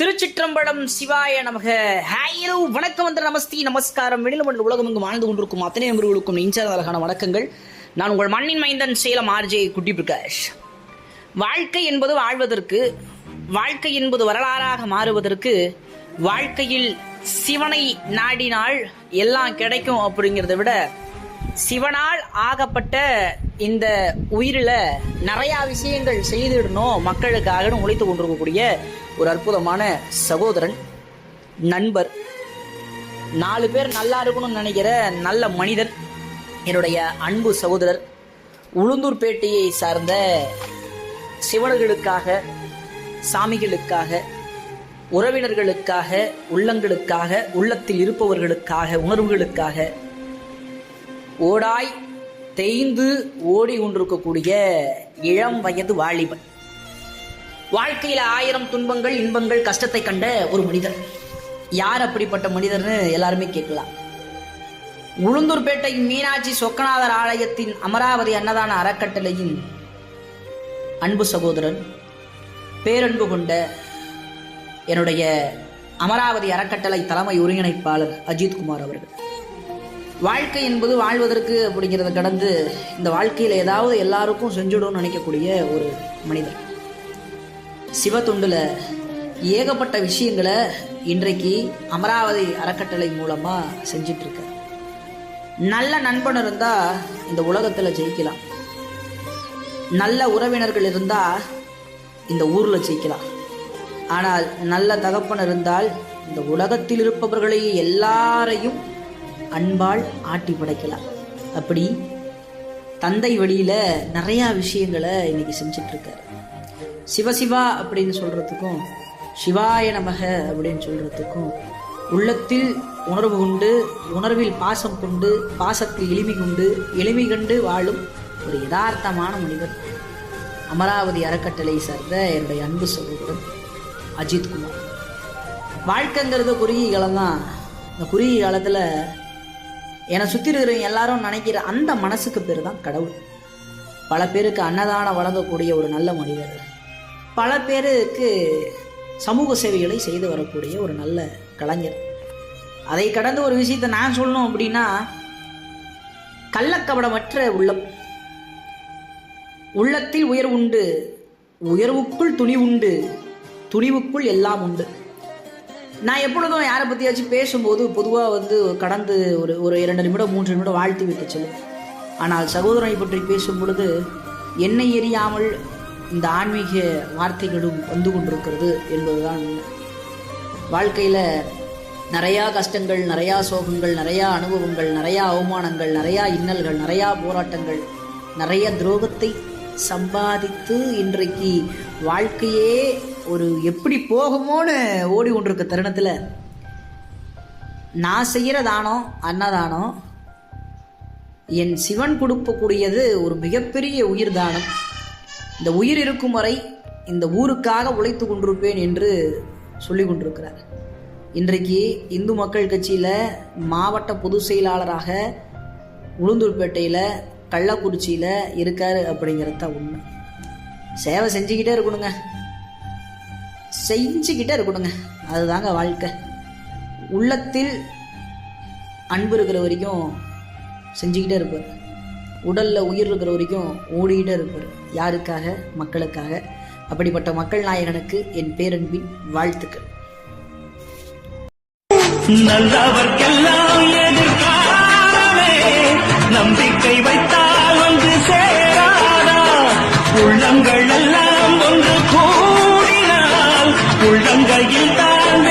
திருச்சிற்றம்பலம் சிவாய நமக. ஹாயோ வணக்கம் வந்து நமஸ்தி நமஸ்காரம். வெளியில் உலகம் இங்கு வாழ்ந்து கொண்டிருக்கும் அத்தனை நண்பர்களுக்கும் நெஞ்சாத அழகான வணக்கங்கள். நான் உங்கள் மண்ணின் மைந்தன் சேலம் ஆர்ஜே குட்டி பிரகாஷ் வாழ்க்கை என்பது வாழ்வதற்கு வாழ்க்கை என்பது வரலாறாக மாறுவதற்கு வாழ்க்கையில் சிவனை நாடினால் எல்லாம் கிடைக்கும் அப்படிங்கிறத விட சிவனால் ஆகப்பட்ட இந்த உயிரில் நிறையா விஷயங்கள் செய்திடணும் மக்களுக்காக உழைத்து கொண்டிருக்கக்கூடிய ஒரு அற்புதமான சகோதரன் நண்பர். நாலு பேர் நல்லா இருக்கணும்னு நினைக்கிற நல்ல மனிதன் என்னுடைய அன்பு சகோதரர். உளுந்தூர்பேட்டையை சார்ந்த சிவனர்களுக்காக சாமிகளுக்காக உறவினர்களுக்காக உள்ளங்களுக்காக உள்ளத்தில் இருப்பவர்களுக்காக உணர்வுகளுக்காக ஓடாய் தேய்ந்து ஓடி கொண்டிருக்கக்கூடிய இளம் வயது வாலிபன். வாழ்க்கையில ஆயிரம் துன்பங்கள் இன்பங்கள் கஷ்டத்தை கண்ட ஒரு மனிதர். யார் அப்படிப்பட்ட மனிதர்னு எல்லாருமே கேட்கலாம். உளுந்தூர்பேட்டை மீனாட்சி சொக்கநாதர் ஆலயத்தின் அமராவதி அன்னதான அறக்கட்டளையின் அன்பு சகோதரன் பேரன்பு கொண்ட என்னுடைய அமராவதி அறக்கட்டளை தலைமை ஒருங்கிணைப்பாளர் அஜித்குமார் அவர்கள். வாழ்க்கை என்பது வாழ்வதற்கு அப்படிங்கிறத கடந்து இந்த வாழ்க்கையில் ஏதாவது எல்லாருக்கும் செஞ்சுடும்னு நினைக்கக்கூடிய ஒரு மனிதர். சிவத்தொண்டில் ஏகப்பட்ட விஷயங்களை இன்றைக்கு அமராவதி அறக்கட்டளை மூலமாக செஞ்சிட்ருக்க நல்ல நண்பன் இருந்தால் இந்த உலகத்தில் ஜெயிக்கலாம். நல்ல உறவினர்கள் இருந்தால் இந்த ஊரில் ஜெயிக்கலாம். ஆனால் நல்ல தகப்பன் இருந்தால் இந்த உலகத்தில் இருப்பவர்களை எல்லாரையும் அன்பால் ஆட்டி படைக்கலாம். அப்படி தந்தை வழியில் நிறையா விஷயங்களை இன்னைக்கு செஞ்சிட்ருக்காரு. சிவசிவா அப்படின்னு சொல்கிறதுக்கும் சிவாய நமக அப்படின்னு சொல்கிறதுக்கும் உள்ளத்தில் உணர்வு கொண்டு உணர்வில் பாசம் கொண்டு பாசத்தில் எளிமை கொண்டு எளிமை கண்டு வாழும் ஒரு யதார்த்தமான மனிதர். அமராவதி அறக்கட்டளை சார்ந்த என்னுடைய அன்பு சகோதரன் அஜித்குமார் வாழ்க்கைங்கிறது குறுகிய காலம் தான் இந்த குறுகிய காலத்தில் என்னை சுற்றி இருக்கிறவங்க எல்லாரும் நினைக்கிற அந்த மனசுக்கு பேர் தான் கடவுள். பல பேருக்கு அன்னதானம் வழங்கக்கூடிய ஒரு நல்ல மனிதர். பல பேருக்கு சமூக சேவைகளை செய்து வரக்கூடிய ஒரு நல்ல கலைஞர். அதை கடந்த ஒரு விஷயத்தை நான் சொல்லணும் அப்படின்னா கள்ளக்கவடமற்ற உள்ளம். உள்ளத்தில் உயர்வு உண்டு உயர்வுக்குள் துணி உண்டு துணிவுக்குள் எல்லாம் உண்டு. நான் எப்பொழுதும் யாரை பற்றியாச்சும் பேசும்போது பொதுவாக வந்து கடந்து ஒரு ஒரு இரண்டு நிமிடம் மூன்று நிமிடம் வாழ்த்தி விட்டு சொல்லுவேன் ஆனால் சகோதரனை பற்றி பேசும் பொழுது என்னை எரியாமல் இந்த ஆன்மீக வார்த்தைகளும் வந்து கொண்டிருக்கிறது என்பதுதான் வாழ்க்கையில் நிறையா கஷ்டங்கள் நிறையா சோகங்கள் நிறையா அனுபவங்கள் நிறையா அவமானங்கள் நிறையா இன்னல்கள் நிறையா போராட்டங்கள் நிறைய துரோகத்தை சம்பாதித்து இன்றைக்கு வாழ்க்கையே ஒரு எப்படி போகுமோன்னு ஓடி கொண்டிருக்க தருணத்தில் நான் செய்கிற தானம் அன்னதானம் என் சிவன் கொடுக்கக்கூடியது ஒரு மிகப்பெரிய உயிர் தானம். இந்த உயிர் இருக்கும் வரை இந்த ஊருக்காக உழைத்து கொண்டிருப்பேன் என்று சொல்லி கொண்டிருக்கிறார். இன்றைக்கு இந்து மக்கள் கட்சியில் மாவட்ட பொதுச் செயலாளராக உளுந்தூர்பேட்டையில் கள்ளக்குறிச்சியில் இருக்கார் அப்படிங்கிறது தான் உண்மை. சேவை செஞ்சுக்கிட்டே இருக்கணுங்க. செஞ்சுக்கிட்டே இருக்கணுங்க. அதுதாங்க வாழ்க்கை. உள்ளத்தில் அன்பு இருக்கிற வரைக்கும் செஞ்சுக்கிட்டே இருப்பார். உடலில் உயிர் இருக்கிற வரைக்கும் ஓடிக்கிட்டே இருப்பார். யாருக்காக? மக்களுக்காக. அப்படிப்பட்ட மக்கள் நாயகனுக்கு என் பேரன்பின் வாழ்த்துக்கள். நல்லவர்க்கெல்லாம் உள்ளங்கள் எல்லாம் ஒன்று கூடினால் உள்ளங்கையில் தான்